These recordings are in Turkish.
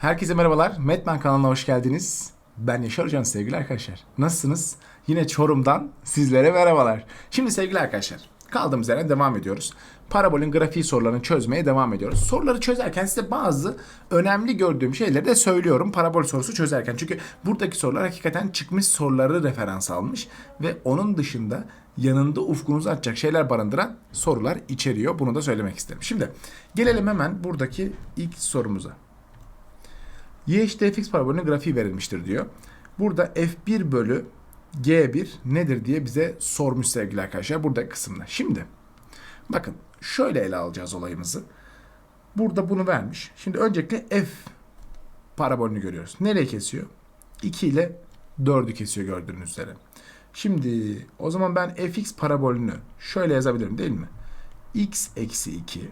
Herkese merhabalar. Metman kanalına hoş geldiniz. Ben Yaşar Hocam sevgili arkadaşlar. Nasılsınız? Yine Çorum'dan sizlere merhabalar. Şimdi sevgili arkadaşlar kaldığımız yerden devam ediyoruz. Parabolün grafiği sorularını çözmeye devam ediyoruz. Soruları çözerken size bazı önemli gördüğüm şeyleri de söylüyorum parabol sorusu çözerken. Çünkü buradaki sorular hakikaten çıkmış soruları referans almış ve onun dışında yanında ufkunuzu açacak şeyler barındıran sorular içeriyor. Bunu da söylemek isterim. Şimdi gelelim hemen buradaki ilk sorumuza. Y eşittir fx parabolünün grafiği verilmiştir diyor. Burada f1 bölü g1 nedir diye bize sormuş sevgili arkadaşlar burada kısımda. Şimdi bakın şöyle ele alacağız olayımızı. Burada bunu vermiş. Şimdi öncelikle f parabolünü görüyoruz. Nereye kesiyor? 2 ile 4'ü kesiyor gördüğünüz üzere. Şimdi o zaman ben fx parabolünü şöyle yazabilirim değil mi? x eksi 2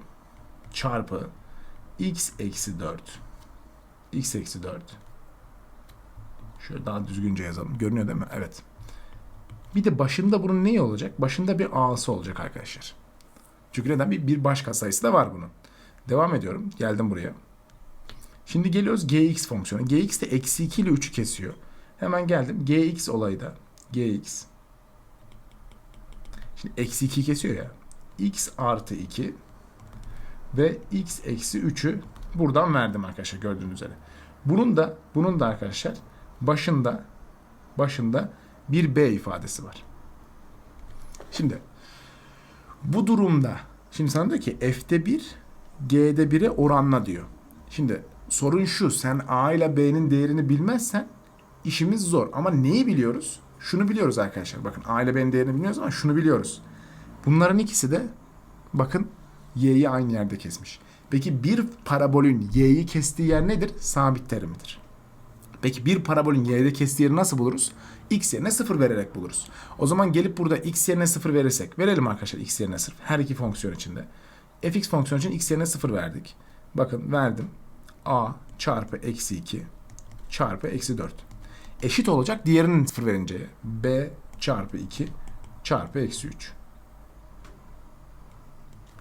çarpı x eksi 4 x eksi 4 Şöyle daha düzgünce yazalım. Görünüyor değil mi? Evet. Bir de başında bunun neyi olacak? Başında bir a'sı olacak arkadaşlar. Çünkü neden? Bir, bir baş katsayısı da var bunun. Devam ediyorum. Geldim buraya. Şimdi geliyoruz gx fonksiyonu. gx de eksi 2 ile 3'ü kesiyor. Hemen geldim. gx olayı da gx. Şimdi eksi 2 kesiyor ya. x artı 2 ve x eksi 3'ü buradan verdim arkadaşlar gördüğünüz üzere. Bunun da bunun da arkadaşlar başında başında bir b ifadesi var. Şimdi bu durumda şimdi sana diyor ki f'de 1 g'de 1'e oranla diyor. Şimdi sorun şu sen a ile b'nin değerini bilmezsen işimiz zor. Ama neyi biliyoruz? Şunu biliyoruz arkadaşlar. Bakın a ile b'nin değerini bilmiyoruz ama şunu biliyoruz. Bunların ikisi de bakın y'yi aynı yerde kesmiş. Peki bir parabolün y'yi kestiği yer nedir? Sabit terimidir. Peki bir parabolün y'de kestiği yeri nasıl buluruz? x yerine 0 vererek buluruz. O zaman gelip burada x yerine 0 verirsek, verelim arkadaşlar x yerine 0. Her iki fonksiyon içinde. fx fonksiyonu için x yerine 0 verdik. Bakın verdim. a çarpı eksi 2 çarpı eksi 4. Eşit olacak diğerinin 0 verince. b çarpı 2 çarpı eksi 3.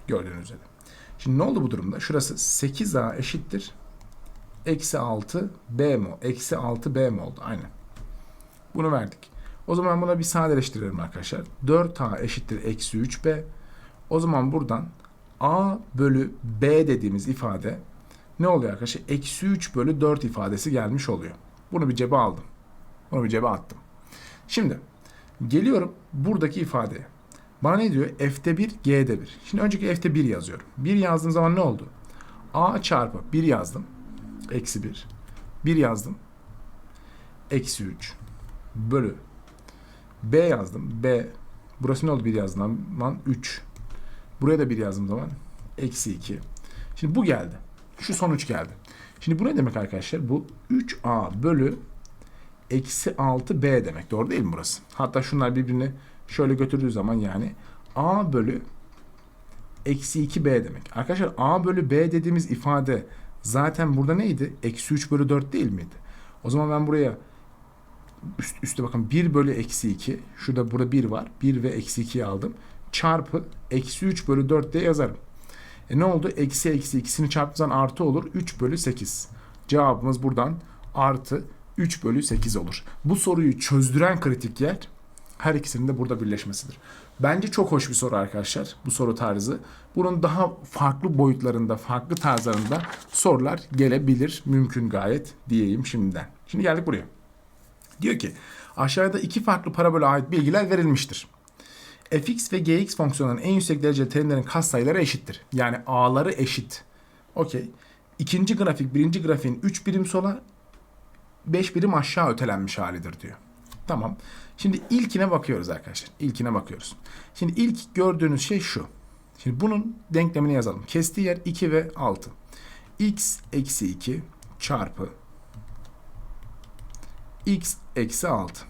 Gördüğünüz üzere. Şimdi ne oldu bu durumda? Şurası 8a eşittir. Eksi 6 b mi? Eksi 6 b mi oldu? Aynen. Bunu verdik. O zaman buna bir sadeleştirelim arkadaşlar. 4a eşittir eksi 3b. O zaman buradan a bölü b dediğimiz ifade ne oluyor arkadaşlar? Eksi 3 bölü 4 ifadesi gelmiş oluyor. Bunu bir cebe aldım. Bunu bir cebe attım. Şimdi geliyorum buradaki ifadeye. Bana ne diyor? F'de 1, G'de 1. Şimdi önceki F'de 1 yazıyorum. 1 yazdığım zaman ne oldu? A çarpı 1 yazdım. Eksi 1. 1 yazdım. Eksi 3. Bölü. B yazdım. B. Burası ne oldu 1 yazdığım zaman? 3. Buraya da 1 yazdığım zaman eksi 2. Şimdi bu geldi. Şu sonuç geldi. Şimdi bu ne demek arkadaşlar? Bu 3A bölü eksi 6B demek. Doğru değil mi burası? Hatta şunlar birbirini şöyle götürdüğü zaman yani A bölü eksi 2B demek. Arkadaşlar A bölü B dediğimiz ifade zaten burada neydi? Eksi 3 bölü 4 değil miydi? O zaman ben buraya üst, üstte bakın 1 bölü eksi 2. Şurada burada 1 var. 1 ve eksi 2'yi aldım. Çarpı eksi 3 bölü 4 diye yazarım. E ne oldu? Eksi eksi ikisini çarptığın artı olur. 3 bölü 8. Cevabımız buradan artı 3 bölü 8 olur. Bu soruyu çözdüren kritik yer her ikisinin de burada birleşmesidir. Bence çok hoş bir soru arkadaşlar bu soru tarzı. Bunun daha farklı boyutlarında, farklı tarzlarında sorular gelebilir. Mümkün gayet diyeyim şimdiden. Şimdi geldik buraya. Diyor ki aşağıda iki farklı parabole ait bilgiler verilmiştir. fx ve gx fonksiyonlarının en yüksek dereceli terimlerin katsayıları eşittir. Yani a'ları eşit. Okey. İkinci grafik birinci grafiğin 3 birim sola 5 birim aşağı ötelenmiş halidir diyor. Tamam. Şimdi ilkine bakıyoruz arkadaşlar. İlkine bakıyoruz. Şimdi ilk gördüğünüz şey şu. Şimdi bunun denklemini yazalım. Kestiği yer 2 ve 6. x eksi 2 çarpı x eksi 6.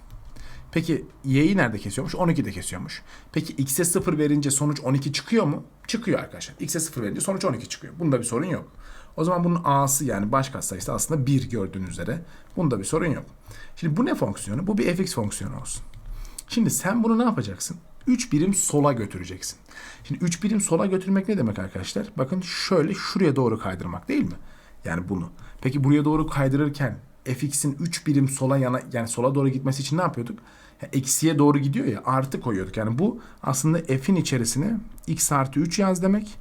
Peki y'yi nerede kesiyormuş? 12'de kesiyormuş. Peki x'e 0 verince sonuç 12 çıkıyor mu? Çıkıyor arkadaşlar. x'e 0 verince sonuç 12 çıkıyor. Bunda bir sorun yok. O zaman bunun a'sı yani baş katsayısı aslında 1 gördüğünüz üzere. Bunda bir sorun yok. Şimdi bu ne fonksiyonu? Bu bir fx fonksiyonu olsun. Şimdi sen bunu ne yapacaksın? 3 birim sola götüreceksin. Şimdi 3 birim sola götürmek ne demek arkadaşlar? Bakın şöyle şuraya doğru kaydırmak değil mi? Yani bunu. Peki buraya doğru kaydırırken fx'in 3 birim sola yana yani sola doğru gitmesi için ne yapıyorduk? Ya, eksiye doğru gidiyor ya artı koyuyorduk. Yani bu aslında f'in içerisine x artı 3 yaz demek.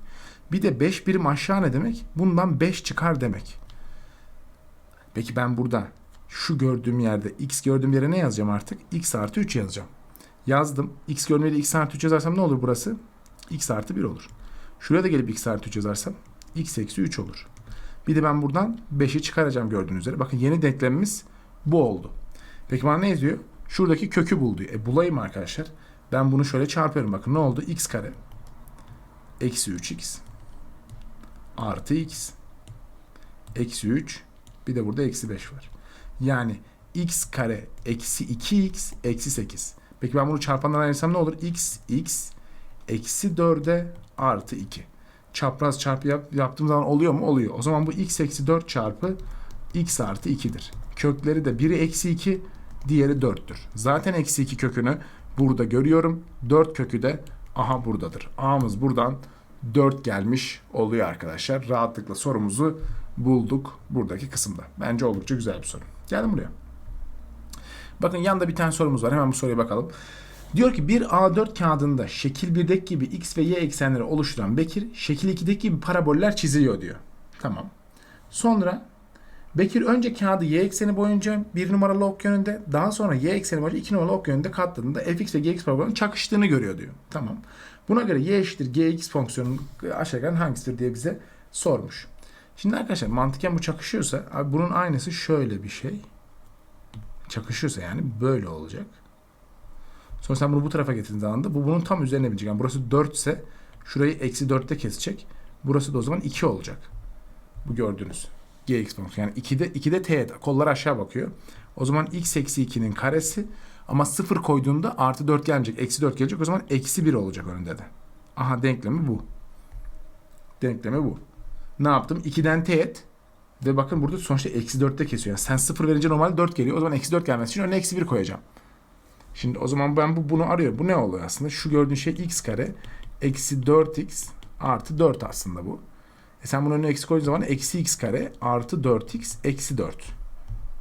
Bir de 5 birim aşağı ne demek? Bundan 5 çıkar demek. Peki ben burada şu gördüğüm yerde x gördüğüm yere ne yazacağım artık? x artı 3 yazacağım. Yazdım. x gördüğüm yere x artı 3 yazarsam ne olur burası? x artı 1 olur. Şuraya da gelip x artı 3 yazarsam x eksi 3 olur. Bir de ben buradan 5'i çıkaracağım gördüğünüz üzere. Bakın yeni denklemimiz bu oldu. Peki bana ne yazıyor? Şuradaki kökü bul diyor. E bulayım arkadaşlar. Ben bunu şöyle çarpıyorum. Bakın ne oldu? x kare eksi 3x artı x eksi 3 bir de burada eksi 5 var. Yani x kare eksi 2x eksi 8. Peki ben bunu çarpandan ayırsam ne olur? x x eksi 4'e artı 2. Çapraz çarpı yap, yaptığım zaman oluyor mu? Oluyor. O zaman bu x eksi 4 çarpı x artı 2'dir. Kökleri de biri eksi 2, diğeri 4'tür. Zaten eksi 2 kökünü burada görüyorum. 4 kökü de aha buradadır. A'mız buradan 4 gelmiş oluyor arkadaşlar. Rahatlıkla sorumuzu bulduk buradaki kısımda. Bence oldukça güzel bir soru. Geldim buraya. Bakın yanında bir tane sorumuz var. Hemen bu soruya bakalım. Diyor ki bir A4 kağıdında şekil 1'deki gibi x ve y eksenleri oluşturan Bekir, şekil 2'deki gibi paraboller çiziyor diyor. Tamam. Sonra Bekir önce kağıdı y ekseni boyunca bir numaralı ok yönünde, daha sonra y ekseni boyunca iki numaralı ok yönünde katladığında fx ve gx parabolünün çakıştığını görüyor diyor. Tamam. Buna göre y eşittir gx fonksiyonunun aşağı gelen hangisidir diye bize sormuş. Şimdi arkadaşlar mantıken bu çakışıyorsa abi bunun aynısı şöyle bir şey. Çakışıyorsa yani böyle olacak. Sonra sen bunu bu tarafa getirdiğin zaman da bu bunun tam üzerine binecek. Yani burası 4 ise şurayı eksi 4'te kesecek. Burası da o zaman 2 olacak. Bu gördüğünüz. Gx fonksiyonu. Yani 2'de, 2'de teğet. Kollar aşağı bakıyor. O zaman x eksi 2'nin karesi ama 0 koyduğunda artı 4 gelmeyecek. Eksi 4 gelecek. O zaman eksi 1 olacak önünde de. Aha denklemi bu. Denklemi bu. Ne yaptım? 2'den teğet. Ve bakın burada sonuçta eksi 4'te kesiyor. Yani sen 0 verince normal 4 geliyor. O zaman eksi 4 gelmesi için önüne eksi 1 koyacağım. Şimdi o zaman ben bu, bunu arıyorum. Bu ne oluyor aslında? Şu gördüğün şey x kare eksi 4x artı 4 aslında bu. E sen bunun önüne eksi koyduğun zaman eksi x kare artı 4x eksi 4.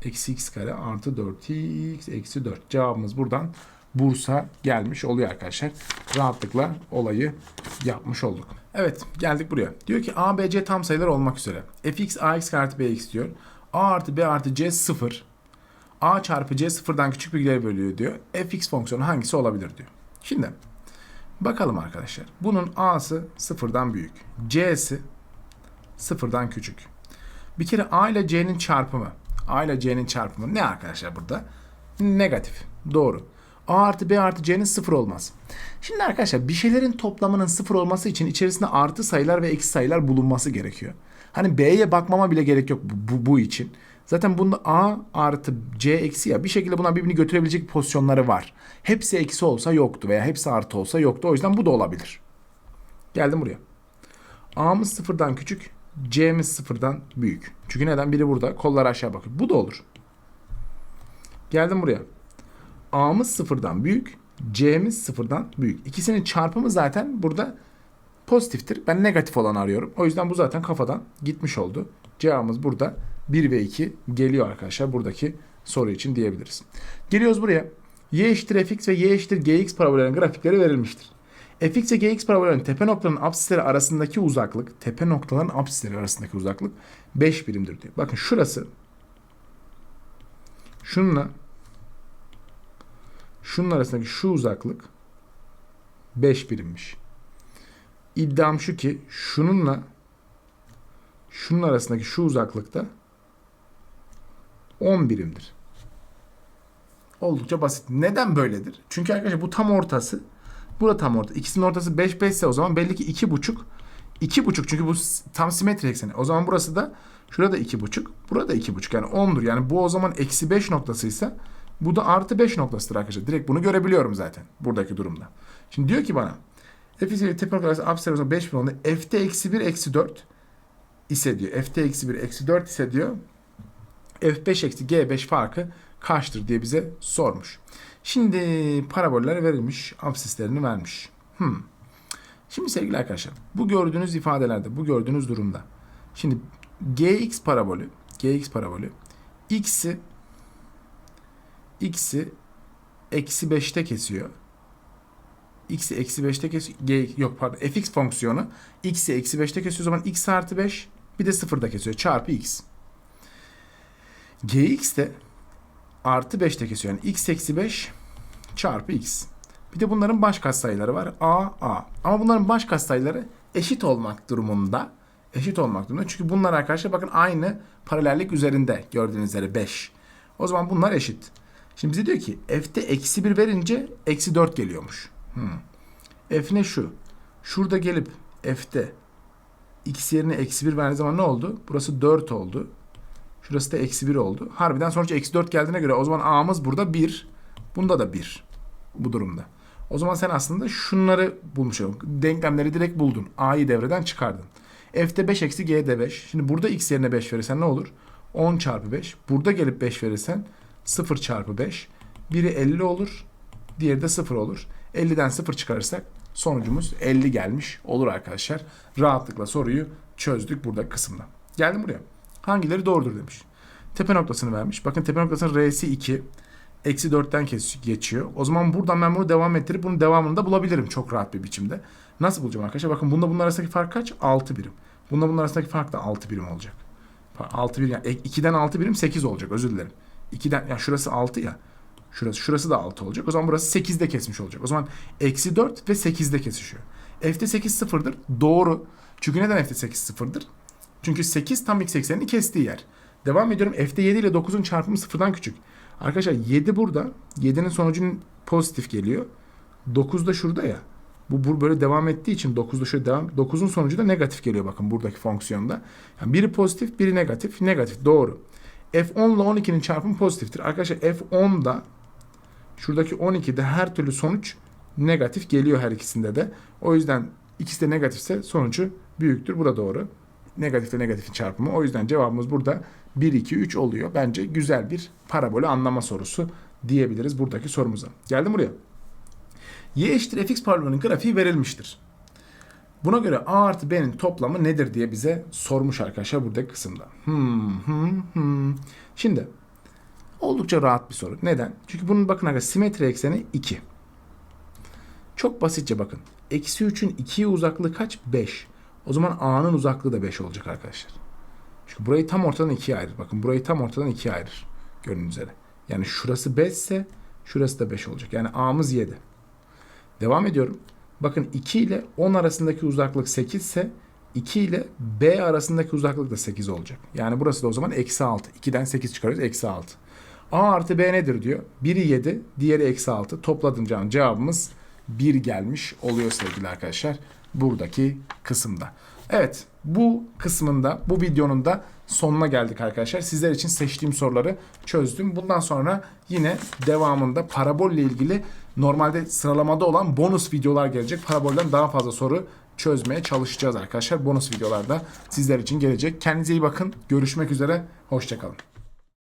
Eksi x kare artı 4x eksi 4. Cevabımız buradan Bursa gelmiş oluyor arkadaşlar. Rahatlıkla olayı yapmış olduk. Evet geldik buraya. Diyor ki a, b, c tam sayılar olmak üzere. fx, ax artı bx diyor. a artı b artı c 0. a çarpı c sıfırdan küçük bilgileri bölüyor diyor. fx fonksiyonu hangisi olabilir diyor. Şimdi bakalım arkadaşlar. Bunun a'sı sıfırdan büyük. c'si sıfırdan küçük. Bir kere a ile c'nin çarpımı. a ile c'nin çarpımı ne arkadaşlar burada? Negatif. Doğru. A artı B artı C'nin sıfır olmaz. Şimdi arkadaşlar bir şeylerin toplamının sıfır olması için içerisinde artı sayılar ve eksi sayılar bulunması gerekiyor. Hani B'ye bakmama bile gerek yok bu, bu, bu için. Zaten bunda A artı C eksi ya bir şekilde buna birbirini götürebilecek pozisyonları var. Hepsi eksi olsa yoktu veya hepsi artı olsa yoktu. O yüzden bu da olabilir. Geldim buraya. A'mız sıfırdan küçük, C'miz sıfırdan büyük. Çünkü neden? Biri burada, kollar aşağı bakıyor. Bu da olur. Geldim buraya. A'mız sıfırdan büyük, C'miz sıfırdan büyük. İkisinin çarpımı zaten burada pozitiftir. Ben negatif olanı arıyorum. O yüzden bu zaten kafadan gitmiş oldu. Cevabımız burada 1 ve 2 geliyor arkadaşlar buradaki soru için diyebiliriz. Geliyoruz buraya. Y eşittir fx ve y eşittir gx parabollerinin grafikleri verilmiştir. fx ve gx parabollerinin tepe noktalarının apsisleri arasındaki uzaklık, tepe noktaların apsisleri arasındaki uzaklık 5 birimdir diyor. Bakın şurası şununla şunun arasındaki şu uzaklık 5 birimmiş. İddiam şu ki şununla şunun arasındaki şu uzaklıkta 10 birimdir. Oldukça basit. Neden böyledir? Çünkü arkadaşlar bu tam ortası. Burada tam orta. İkisinin ortası 5 5 ise o zaman belli ki 2,5. 2,5 çünkü bu tam simetri ekseni. O zaman burası da şurada 2,5. Burada 2,5 yani 10'dur. Yani bu o zaman eksi 5 noktasıysa bu da artı 5 noktasıdır arkadaşlar. Direkt bunu görebiliyorum zaten buradaki durumda. Şimdi diyor ki bana f ile tepe noktası apsisler 5 bir onda f'te eksi 1 eksi 4 ise diyor. f'te eksi 1 eksi 4 ise diyor f5 eksi g5 farkı kaçtır diye bize sormuş. Şimdi paraboller verilmiş. Absislerini vermiş. Hmm. Şimdi sevgili arkadaşlar bu gördüğünüz ifadelerde bu gördüğünüz durumda şimdi gx parabolü gx parabolü x'i x'i eksi 5'te kesiyor. x'i eksi 5'te kesiyor. G, yok pardon fx fonksiyonu x'i eksi 5'te kesiyor. O zaman x artı 5 bir de 0'da kesiyor. Çarpı x. gx de artı 5'te kesiyor. Yani x eksi 5 çarpı x. Bir de bunların baş katsayıları var. A, A. Ama bunların baş katsayıları eşit olmak durumunda. Eşit olmak durumunda. Çünkü bunlar arkadaşlar bakın aynı paralellik üzerinde gördüğünüz üzere 5. O zaman bunlar eşit. Şimdi bize diyor ki f'te eksi 1 verince eksi 4 geliyormuş. Hmm. F ne şu? Şurada gelip f'te x yerine eksi 1 verdiği zaman ne oldu? Burası 4 oldu. Şurası da eksi 1 oldu. Harbiden sonuç eksi 4 geldiğine göre o zaman a'mız burada 1. Bunda da 1. Bu durumda. O zaman sen aslında şunları bulmuş oldun. Denklemleri direkt buldun. A'yı devreden çıkardın. F'de 5 eksi G'de 5. Şimdi burada x yerine 5 verirsen ne olur? 10 çarpı 5. Burada gelip 5 verirsen 0 çarpı 5. Biri 50 olur. Diğeri de 0 olur. 50'den 0 çıkarırsak sonucumuz 50 gelmiş olur arkadaşlar. Rahatlıkla soruyu çözdük burada kısımda. Geldim buraya. Hangileri doğrudur demiş. Tepe noktasını vermiş. Bakın tepe noktasının R'si 2. Eksi 4'ten kes- geçiyor. O zaman buradan ben bunu devam ettirip bunun devamını da bulabilirim çok rahat bir biçimde. Nasıl bulacağım arkadaşlar? Bakın bunda bunun arasındaki fark kaç? 6 birim. Bunda bunun arasındaki fark da 6 birim olacak. 6 birim yani 2'den 6 birim 8 olacak özür dilerim. 2'den yani şurası 6 ya. Şurası şurası da 6 olacak. O zaman burası 8'de kesmiş olacak. O zaman eksi 4 ve 8'de kesişiyor. F'de 8 sıfırdır. Doğru. Çünkü neden F'de 8 sıfırdır? Çünkü 8 tam x eksenini kestiği yer. Devam ediyorum. F'de 7 ile 9'un çarpımı sıfırdan küçük. Arkadaşlar 7 burada. 7'nin sonucunun pozitif geliyor. 9 da şurada ya. Bu, bu böyle devam ettiği için 9'da şöyle devam. 9'un sonucu da negatif geliyor bakın buradaki fonksiyonda. Yani biri pozitif, biri negatif. Negatif doğru. F10 ile 12'nin çarpımı pozitiftir. Arkadaşlar F10'da şuradaki 12'de her türlü sonuç negatif geliyor her ikisinde de. O yüzden ikisi de negatifse sonucu büyüktür. Bu da doğru. Negatifle negatifin çarpımı. O yüzden cevabımız burada 1, 2, 3 oluyor. Bence güzel bir parabolü anlama sorusu diyebiliriz buradaki sorumuza. Geldim buraya. Y eşittir fx parabolünün grafiği verilmiştir. Buna göre a artı b'nin toplamı nedir diye bize sormuş arkadaşlar buradaki kısımda. Hmm, hmm, hmm. Şimdi oldukça rahat bir soru. Neden? Çünkü bunun bakın arkadaşlar simetri ekseni 2. Çok basitçe bakın. Eksi 3'ün 2'ye uzaklığı kaç? 5. O zaman a'nın uzaklığı da 5 olacak arkadaşlar. Çünkü burayı tam ortadan ikiye ayırır. Bakın burayı tam ortadan ikiye ayırır. Gördüğünüz üzere. Yani şurası 5 ise şurası da 5 olacak. Yani a'mız 7. Devam ediyorum. Bakın 2 ile 10 arasındaki uzaklık 8 ise 2 ile B arasındaki uzaklık da 8 olacak. Yani burası da o zaman eksi 6. 2'den 8 çıkarıyoruz. Eksi 6. A artı B nedir diyor. Biri 7, diğeri eksi 6. Topladığım cevabımız 1 gelmiş oluyor sevgili arkadaşlar. Buradaki kısımda. Evet bu kısmında bu videonun da sonuna geldik arkadaşlar. Sizler için seçtiğim soruları çözdüm. Bundan sonra yine devamında parabolle ilgili normalde sıralamada olan bonus videolar gelecek. Parabolden daha fazla soru çözmeye çalışacağız arkadaşlar. Bonus videolarda sizler için gelecek. Kendinize iyi bakın. Görüşmek üzere. Hoşçakalın.